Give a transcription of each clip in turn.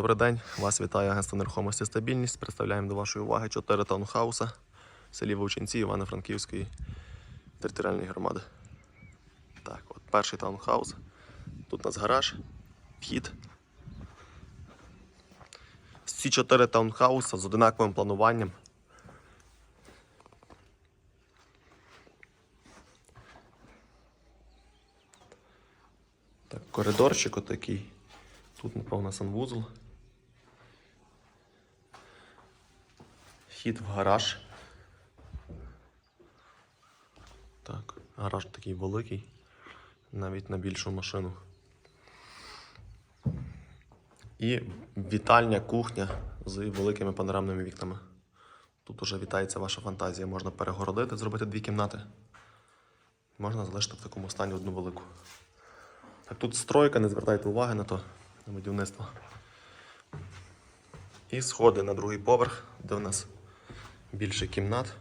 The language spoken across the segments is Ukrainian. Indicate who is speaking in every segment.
Speaker 1: Добрий день, вас вітає агентство нерухомості стабільність. Представляємо до вашої уваги 4 таунхауса в селі Вовчинці Івано-Франківської територіальної громади. Так, от перший таунхаус. Тут у нас гараж, вхід. Всі 4 таунхауса з одинаковим плануванням. Так, коридорчик отакий. Тут, напевно, санвузол. Вхід в гараж. Так, гараж такий великий, навіть на більшу машину. І вітальня, кухня з великими панорамними вікнами. Тут уже вітається ваша фантазія. Можна перегородити, зробити дві кімнати. Можна залишити в такому стані одну велику. Так, тут стройка, не звертайте уваги на то, на будівництво. І сходи на другий поверх, де в нас більше кімнат.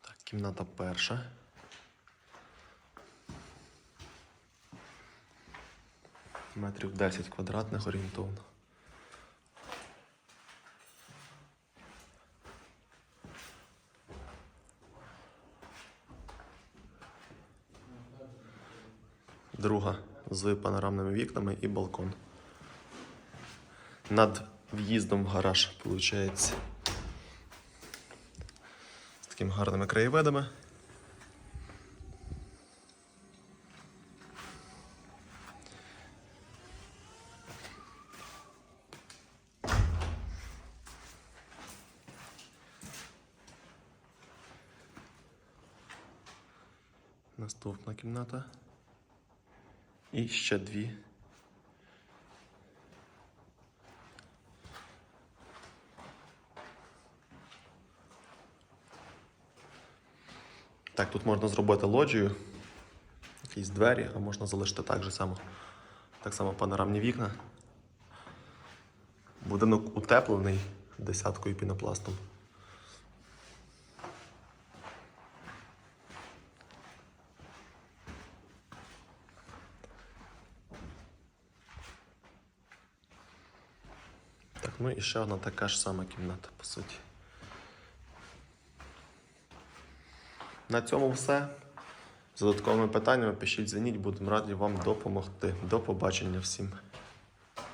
Speaker 1: Так, кімната перша. Метрів 10 квадратних орієнтовно. Друга з панорамними вікнами і балкон. Над в'їздом в гараж, виходить, з такими гарними краєвидами. Наступна кімната. І ще дві. Так, тут можна зробити лоджію, якісь двері, а можна залишити так же само. Так само панорамні вікна. Будинок утеплений десяткою пінопластом. Так, ну і ще одна така ж сама кімната, по суті. На цьому все. З додатковими питаннями пишіть, дзвоніть, будемо раді вам допомогти. До побачення всім.